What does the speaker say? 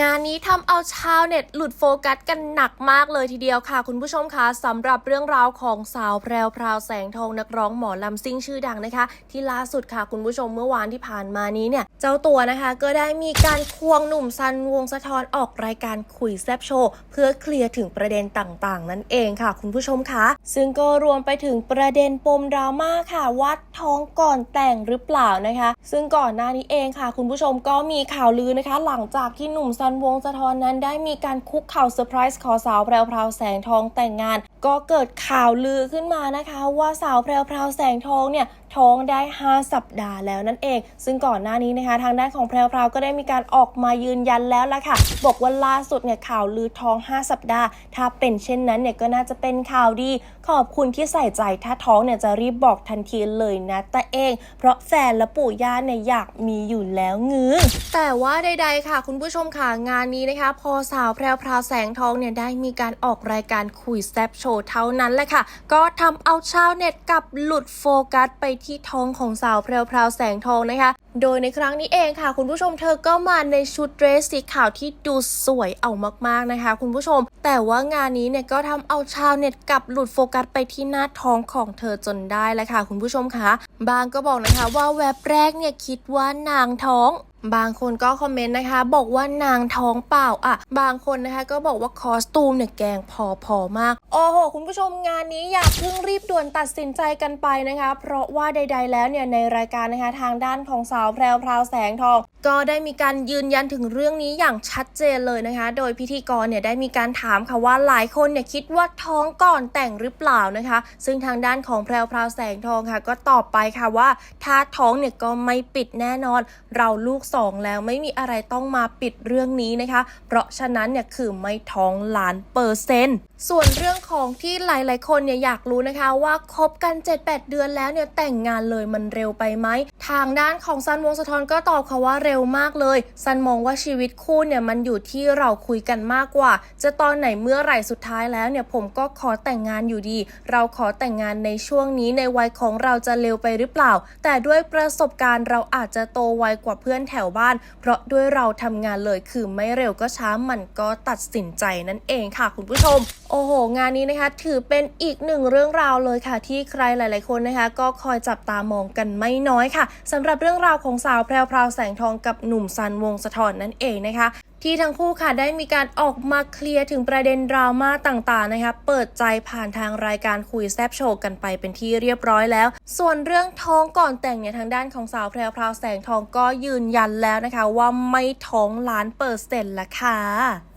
งานนี้ทำเอาชาวเน็ตหลุดโฟกัสกันหนักมากเลยทีเดียวค่ะ คุณผู้ชมคะสำหรับเรื่องราวของสาวแพรวพราวแสงทองนักร้องหมอลำซิ่งชื่อดังนะคะ ที่ล่าสุดค่ะคุณผู้ชมเมื่อวานที่ผ่านมานี้เนี่ยเจ้าตัวนะคะก็ได้มีการควงหนุ่มซันวงสะทอนออกรายการคุยแซบโชว์เพื่อเคลียร์ถึงประเด็นต่างๆ นั่นเองค่ะ คุณผู้ชมคะซึ่งก็รวมไปถึงประเด็นปมดราม่าค่ะวัดท้องก่อนแต่งหรือเปล่านะคะ ซึ่งก่อนหน้านี้เองค่ะ คุณผู้ชมก็มีข่าวลือนะคะ หลังจากที่หนุ่มซันวงสะทอนนั้นได้มีการคุกเข่าเซอร์ไพรส์ขอสาวแพรวพราวแสงทองแต่งงาน ก็เกิดข่าวลือขึ้นมานะคะ ว่าสาวแพรวพราวแสงทองเนี่ยท้องได้ 5 สัปดาห์แล้วนั่นเอง ซึ่งก่อนหน้านี้นะคะ ทางด้านของแพรวพราวก็ได้มีการออกมายืนยันแล้วล่ะค่ะ บอกว่าล่าสุดเนี่ยข่าวลือท้อง 5 สัปดาห์ ถ้าเป็นเช่นนั้นเนี่ยก็น่าจะเป็นข่าวดี ขอบคุณที่ใส่ใจถ้าท้องเนี่ยจะรีบบอกทันทีเลยนะแต่เอง เพราะแฟนและปู่ย่าเนี่ยอยากมีอยู่แล้วงือแต่ว่าใดๆค่ะ คุณผู้ชมค่ะงานนี้นะคะ พอสาวแพรวพราวแสงทองเนี่ยได้มีการออกรายการคุยแซบโชว์เท่านั้นแหละค่ะ ก็ทำเอาชาวเน็ตกลับหลุดโฟกัสไปที่ท้องของสาวแพรวพราวแสงทองนะคะ โดยในครั้งนี้เองค่ะ คุณผู้ชมเธอก็มาในชุดเดรสสีขาวที่ดูสวยเอามากๆนะคะ คุณผู้ชม แต่ว่างานนี้เนี่ยก็ทำเอาชาวเน็ตกลับหลุดโฟกัสไปที่หน้าท้องของเธอจนได้แล้วค่ะ คุณผู้ชมคะบางก็บอกนะคะว่าแวบแรกเนี่ยคิดว่านางท้อง บางคนก็คอมเมนต์นะคะ บอกว่านางท้องเปล่าอะ บางคนนะคะก็บอกว่าคอสตูมเนี่ยแกงพอพอมาก โอ้โห คุณผู้ชมงานนี้อยากเพิ่งรีบด่วนตัดสินใจกันไปนะคะ เพราะว่าใด ๆ แล้วเนี่ยในรายการนะคะทางด้านของสาวแพรวพราวแสงทอง ก็ได้มีการยืนยันถึงเรื่องนี้อย่างชัดเจนเลยนะคะ โดยพิธีกรเนี่ยได้มีการถามค่ะว่าหลายคนเนี่ยคิดว่าท้องก่อนแต่งหรือเปล่านะคะ ซึ่งทางด้านของแพรวพราวแสงทองค่ะ ก็ตอบไปค่ะว่าถ้าท้องเนี่ยก็ไม่ปิดแน่นอนเราลูกสองแล้วไม่มีอะไรต้องมาปิดเรื่องนี้นะคะ เพราะฉะนั้นเนี่ยคือไม่ท้องล้านเปอร์เซ็นต์ส่วนเรื่องของที่หลาย ๆ คนเนี่ยอยากรู้นะคะว่าคบกัน 7-8 เดือนแล้วเนี่ยแต่งงานเลยมันเร็วไปไหม ทางด้านของซันวงสะทอนก็ตอบค่ะว่าเร็วมากเลยซันมองว่าชีวิตคู่เนี่ยมันอยู่ที่เราคุยกันมากกว่า จะตอนไหนเมื่อไหร่สุดท้ายแล้วเนี่ยผมก็ขอแต่งงานอยู่ดี เราขอแต่งงานในช่วงนี้ในวัยของเราจะเร็วไปหรือเปล่า แต่ด้วยประสบการณ์เราอาจจะโตไวกว่าเพื่อนแถวบ้าน เพราะด้วยเราทำงานเลยคือไม่เร็วก็ช้ามันก็ตัดสินใจนั่นเองค่ะ คุณผู้ชม โอ้โห งานนี้นะคะ ถือเป็นอีกหนึ่งเรื่องราวเลยค่ะ ที่ใครหลาย ๆ คนนะคะ ก็คอยจับตามองกันไม่น้อยค่ะสำหรับเรื่องราวของสาวแพรวพรวแสงทองกับหนุ่มซันวงสะทอนนั่นเองนะคะ ที่ทั้งคู่ค่ะได้มีการออกมาเคลียร์ถึงประเด็นดราม่าต่างๆนะคะเปิดใจผ่านทางรายการคุยแซบโชว์กันไปเป็นที่เรียบร้อยแล้ว ส่วนเรื่องท้องก่อนแต่งเนี่ยทางด้านของสาวแพรวพราวแสงทองก็ยืนยันแล้วนะคะ ว่าไม่ท้องล้านเปอร์เซ็นต์ละค่ะ